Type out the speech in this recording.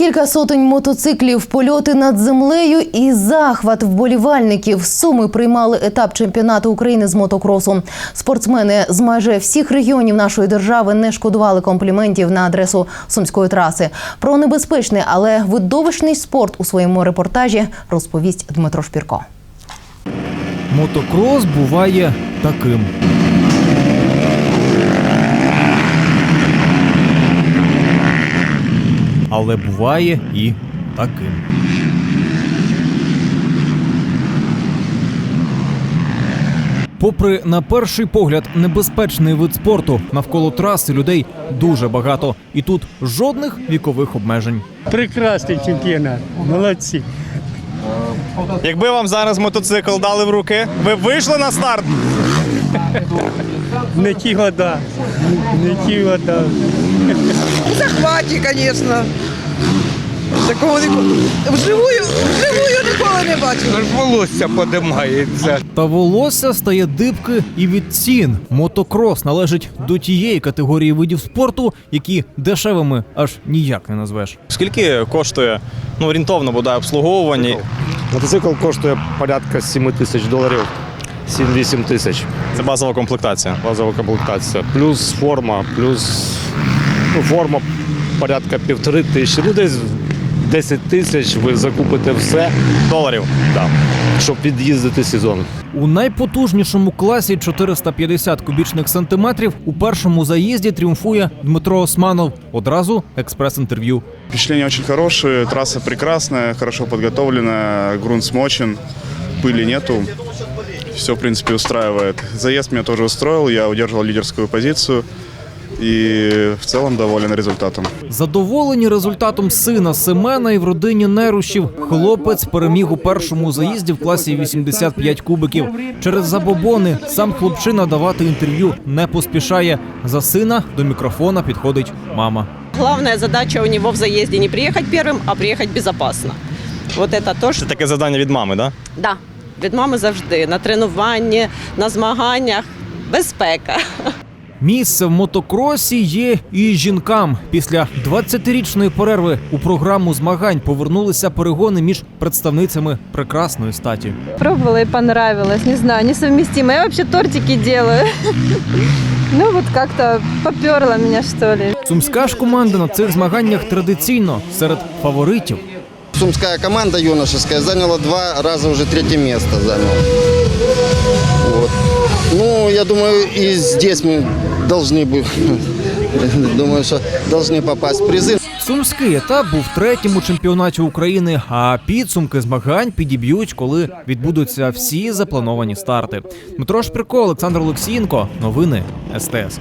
Кілька сотень мотоциклів, польоти над землею і захват вболівальників. Суми приймали етап чемпіонату України з мотокросу. Спортсмени з майже всіх регіонів нашої держави не шкодували компліментів на адресу сумської траси. Про небезпечний, але видовищний спорт у своєму репортажі розповість Дмитро Шпірко. Мотокрос буває таким. Але буває і таким. Попри на перший погляд небезпечний вид спорту, навколо траси людей дуже багато, і тут жодних вікових обмежень. Прекрасний чемпіонат. Молодці. Якби вам зараз мотоцикл дали в руки, ви б вийшли на старт? Не ті года. Не ті года. Захваті, звісно. Такого ніколи. Вживую, вживую ніколи не бачила. волосся подимається. Та волосся стає дибки і від цін. Мотокрос належить до тієї категорії видів спорту, які дешевими аж ніяк не назвеш. Скільки коштує ну, орієнтовно буде обслуговування? Мотоцикл коштує порядка 7 тисяч доларів, 7-8 тисяч Це базова комплектація. базова комплектація. Плюс форма, плюс ну, форма порядка півтори тисячі. Ну, десь 10 тисяч ви закупите все, Доларів. да, щоб від'їздити сезон. У найпотужнішому класі 450 кубічних сантиметрів у першому заїзді тріумфує Дмитро Османов. Одразу експрес-інтерв'ю. Впечатления очень хорошие, трасса прекрасная, хорошо подготовленная, грунт смочен, пыли нету. Все, в принципе, устраивает. Заезд меня тоже устроил, я удерживал лидерскую позицию и в целом доволен результатом. Задоволені результатом сина Семена і в родині Нерушів. Хлопець переміг у першому заїзді в класі 85 кубиків. Через забобони сам хлопчина давати інтерв'ю не поспішає. За сина до мікрофона підходить мама. Главная задача у него в заезде не приехать первым, а приехать безопасно. Вот это то, Це таке завдання від мами, так? да, від мами завжди на тренуванні, на змаганнях. Безпека. Місце в мотокросі є і жінкам. Після 20-річної перерви у програму змагань повернулися перегони між представницями прекрасної статі. Пробовала и понравилось. Не знаю, несовместимо. Я вообще тортики делаю. Ну вот как-то поперло меня что ли. Сумська ж команда на цих змаганнях традиційно серед фаворитів. Сумская команда юношеская заняла два раза уже третье место заняла. Вот. Ну, я думаю, и здесь мы должны бы, думаю, что должны попасть в призы. Сумський етап був третім у чемпіонаті України, а підсумки змагань підіб'ють, коли відбудуться всі заплановані старти. Дмитро Шпирко, Олександр Олексієнко. Новини СТС.